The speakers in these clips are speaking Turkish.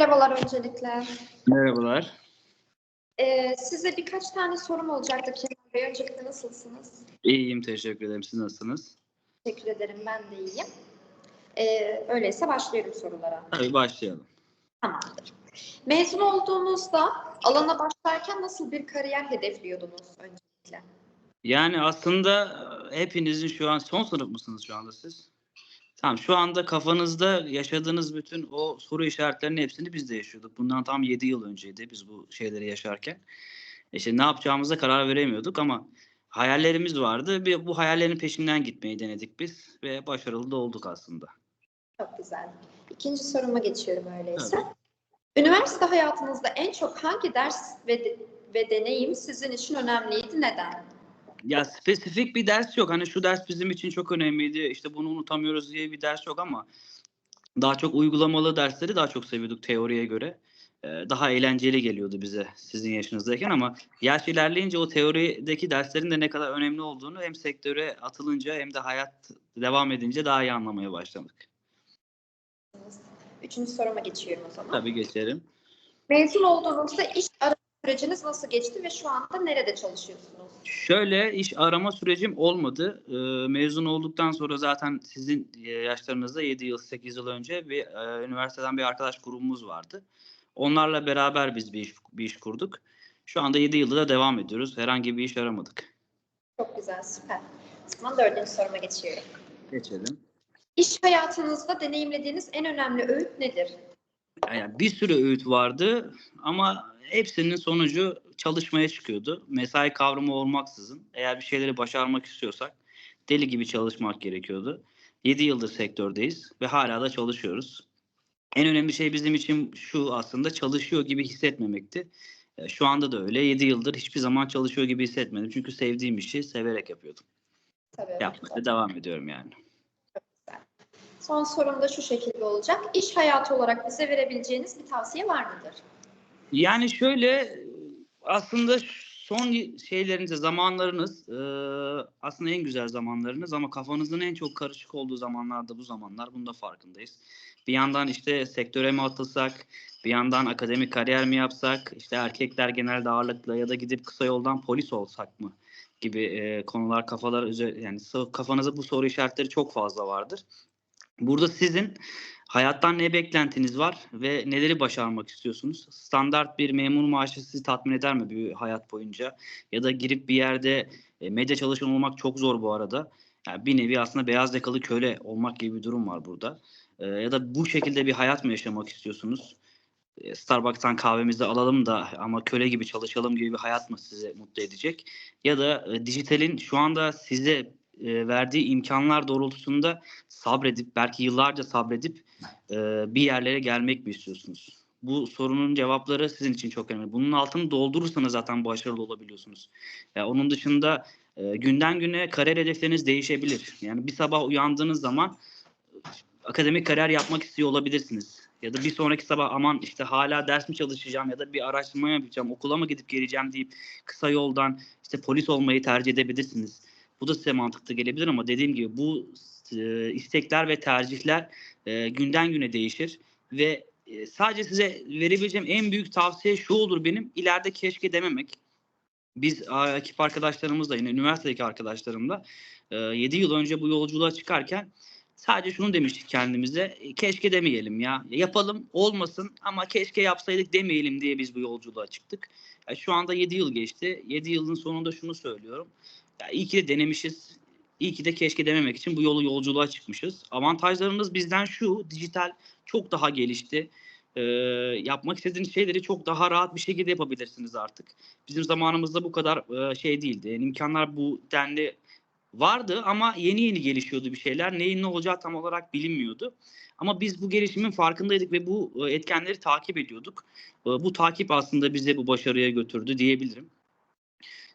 Merhabalar öncelikle. Merhabalar. Ee, size birkaç tane sorum olacaktı Kemal Bey. Öncelikle nasılsınız? İyiyim, teşekkür ederim. Siz nasılsınız? Teşekkür ederim, ben de iyiyim. Ee, öyleyse başlıyorum sorulara. Tabii başlayalım. Tamamdır. Mezun olduğunuzda alana başlarken nasıl bir kariyer hedefliyordunuz öncelikle? Yani aslında hepinizin şu an son sınıf mısınız şu anda siz? Tamam şu anda kafanızda yaşadığınız bütün o soru işaretlerinin hepsini biz de yaşıyorduk. Bundan tam 7 yıl önceydi biz bu şeyleri yaşarken. İşte ne yapacağımıza karar veremiyorduk ama hayallerimiz vardı. Bir, bu hayallerin peşinden gitmeyi denedik biz ve başarılı da olduk aslında. Çok güzel. İkinci soruma geçiyorum öyleyse. Tabii. Üniversite hayatınızda en çok hangi ders ve, ve deneyim sizin için önemliydi? Neden? Ya spesifik bir ders yok. Hani şu ders bizim için çok önemliydi. İşte bunu unutamıyoruz diye bir ders yok ama daha çok uygulamalı dersleri daha çok seviyorduk teoriye göre. Ee, daha eğlenceli geliyordu bize sizin yaşınızdayken ama yaş ilerleyince o teorideki derslerin de ne kadar önemli olduğunu hem sektöre atılınca hem de hayat devam edince daha iyi anlamaya başladık. Üçüncü soruma geçiyorum o zaman. Tabii geçelim. Mezun olduğunuzda iş arama süreciniz nasıl geçti ve şu anda nerede çalışıyorsunuz? Şöyle iş arama sürecim olmadı. Ee, mezun olduktan sonra zaten sizin e, yaşlarınızda 7 yıl 8 yıl önce bir e, üniversiteden bir arkadaş grubumuz vardı. Onlarla beraber biz bir iş, bir iş kurduk. Şu anda 7 yılda da devam ediyoruz. Herhangi bir iş aramadık. Çok güzel, süper. O zaman dördüncü soruma geçiyorum. Geçelim. İş hayatınızda deneyimlediğiniz en önemli öğüt nedir? Yani bir sürü öğüt vardı ama hepsinin sonucu çalışmaya çıkıyordu. Mesai kavramı olmaksızın eğer bir şeyleri başarmak istiyorsak deli gibi çalışmak gerekiyordu. 7 yıldır sektördeyiz ve hala da çalışıyoruz. En önemli şey bizim için şu aslında çalışıyor gibi hissetmemekti. E, Şu anda da öyle. 7 yıldır hiçbir zaman çalışıyor gibi hissetmedim. Çünkü sevdiğim işi severek yapıyordum. Tabii. Yapmaya da devam ediyorum yani. Son sorum da şu şekilde olacak. İş hayatı olarak bize verebileceğiniz bir tavsiye var mıdır? Yani şöyle aslında son şeylerinize zamanlarınız e, aslında en güzel zamanlarınız ama kafanızın en çok karışık olduğu zamanlar da bu zamanlar. Bunun da farkındayız. Bir yandan işte sektöre mi atılsak, bir yandan akademik kariyer mi yapsak, işte erkekler genelde ağırlıkla ya da gidip kısa yoldan polis olsak mı gibi e, konular kafalar yani kafanızda bu soru işaretleri çok fazla vardır. Burada sizin hayattan ne beklentiniz var ve neleri başarmak istiyorsunuz? Standart bir memur maaşı sizi tatmin eder mi bir hayat boyunca? Ya da girip bir yerde e, medya çalışanı olmak çok zor bu arada. Yani bir nevi aslında beyaz yakalı köle olmak gibi bir durum var burada. E, ya da bu şekilde bir hayat mı yaşamak istiyorsunuz? E, Starbucks'tan kahvemizi alalım da ama köle gibi çalışalım gibi bir hayat mı sizi mutlu edecek? Ya da dijitalin şu anda size e, verdiği imkanlar doğrultusunda sabredip belki yıllarca sabredip e, bir yerlere gelmek mi istiyorsunuz? Bu sorunun cevapları sizin için çok önemli. Bunun altını doldurursanız zaten başarılı olabiliyorsunuz. Ya onun dışında e, günden güne kariyer hedefleriniz değişebilir. Yani bir sabah uyandığınız zaman e, akademik kariyer yapmak istiyor olabilirsiniz. Ya da bir sonraki sabah aman işte hala ders mi çalışacağım ya da bir araştırma yapacağım, okula mı gidip geleceğim deyip kısa yoldan işte polis olmayı tercih edebilirsiniz. Bu da size mantıklı gelebilir ama dediğim gibi bu e, istekler ve tercihler e, günden güne değişir ve e, sadece size verebileceğim en büyük tavsiye şu olur benim ileride keşke dememek. Biz ekip arkadaşlarımızla yine üniversitedeki arkadaşlarımla e, 7 yıl önce bu yolculuğa çıkarken sadece şunu demiştik kendimize e, keşke demeyelim ya yapalım olmasın ama keşke yapsaydık demeyelim diye biz bu yolculuğa çıktık. Ya şu anda 7 yıl geçti. 7 yılın sonunda şunu söylüyorum. Ya iyi ki de denemişiz. İyi ki de keşke dememek için bu yolu yolculuğa çıkmışız. Avantajlarımız bizden şu, dijital çok daha gelişti. Ee, yapmak istediğiniz şeyleri çok daha rahat bir şekilde yapabilirsiniz artık. Bizim zamanımızda bu kadar e, şey değildi. Yani imkanlar bu denli vardı ama yeni yeni gelişiyordu bir şeyler. Neyin ne olacağı tam olarak bilinmiyordu. Ama biz bu gelişimin farkındaydık ve bu e, etkenleri takip ediyorduk. E, bu takip aslında bize bu başarıya götürdü diyebilirim.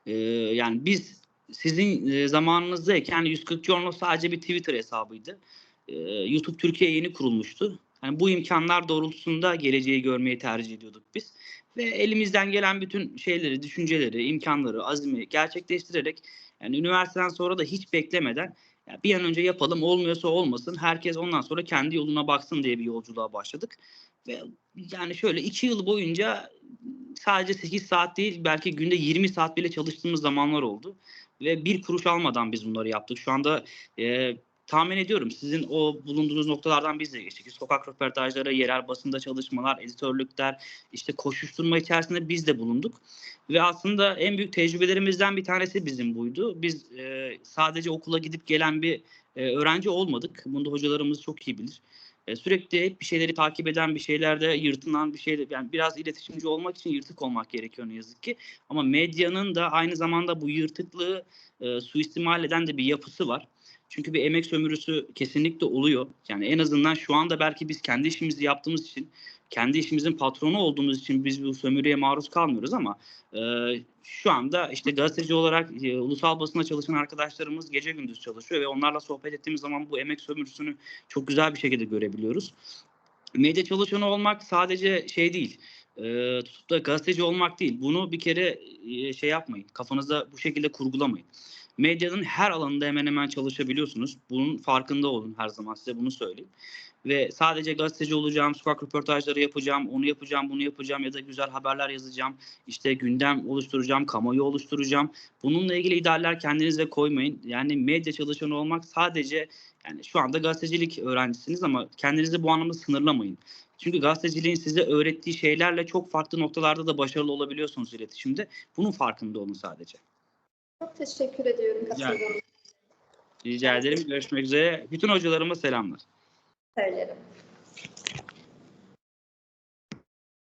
E, yani biz sizin e, zamanınızdayken 140 Journal sadece bir Twitter hesabıydı. E, YouTube Türkiye yeni kurulmuştu. Yani bu imkanlar doğrultusunda geleceği görmeyi tercih ediyorduk biz. Ve elimizden gelen bütün şeyleri, düşünceleri, imkanları, azmi gerçekleştirerek yani üniversiteden sonra da hiç beklemeden Ya bir an önce yapalım olmuyorsa olmasın. Herkes ondan sonra kendi yoluna baksın diye bir yolculuğa başladık. Ve yani şöyle iki yıl boyunca sadece 8 saat değil belki günde 20 saat bile çalıştığımız zamanlar oldu. Ve bir kuruş almadan biz bunları yaptık. Şu anda e, tahmin ediyorum sizin o bulunduğunuz noktalardan biz de geçtik. Sokak röportajları, yerel basında çalışmalar, editörlükler, işte koşuşturma içerisinde biz de bulunduk. Ve aslında en büyük tecrübelerimizden bir tanesi bizim buydu. Biz e, sadece okula gidip gelen bir e, öğrenci olmadık. Bunu da hocalarımız çok iyi bilir. E, sürekli bir şeyleri takip eden, bir şeylerde yırtılan bir şeyler, yani biraz iletişimci olmak için yırtık olmak gerekiyor ne yazık ki. Ama medyanın da aynı zamanda bu yırtıklığı e, suistimal eden de bir yapısı var. Çünkü bir emek sömürüsü kesinlikle oluyor. Yani en azından şu anda belki biz kendi işimizi yaptığımız için, kendi işimizin patronu olduğumuz için biz bu sömürüye maruz kalmıyoruz ama e, şu anda işte gazeteci olarak e, ulusal basına çalışan arkadaşlarımız gece gündüz çalışıyor ve onlarla sohbet ettiğimiz zaman bu emek sömürüsünü çok güzel bir şekilde görebiliyoruz. Medya çalışanı olmak sadece şey değil, e, tutup da gazeteci olmak değil. Bunu bir kere e, şey yapmayın, kafanızda bu şekilde kurgulamayın. Medyanın her alanında hemen hemen çalışabiliyorsunuz. Bunun farkında olun her zaman size bunu söyleyeyim. Ve sadece gazeteci olacağım, sokak röportajları yapacağım, onu yapacağım, bunu yapacağım ya da güzel haberler yazacağım, işte gündem oluşturacağım, kamuoyu oluşturacağım. Bununla ilgili idealler kendinize koymayın. Yani medya çalışanı olmak sadece yani şu anda gazetecilik öğrencisiniz ama kendinizi bu anlamda sınırlamayın. Çünkü gazeteciliğin size öğrettiği şeylerle çok farklı noktalarda da başarılı olabiliyorsunuz iletişimde. Bunun farkında olun sadece. Çok teşekkür ediyorum katıldığınız için Rica ederim. Görüşmek üzere. Bütün hocalarıma selamlar. söylerim.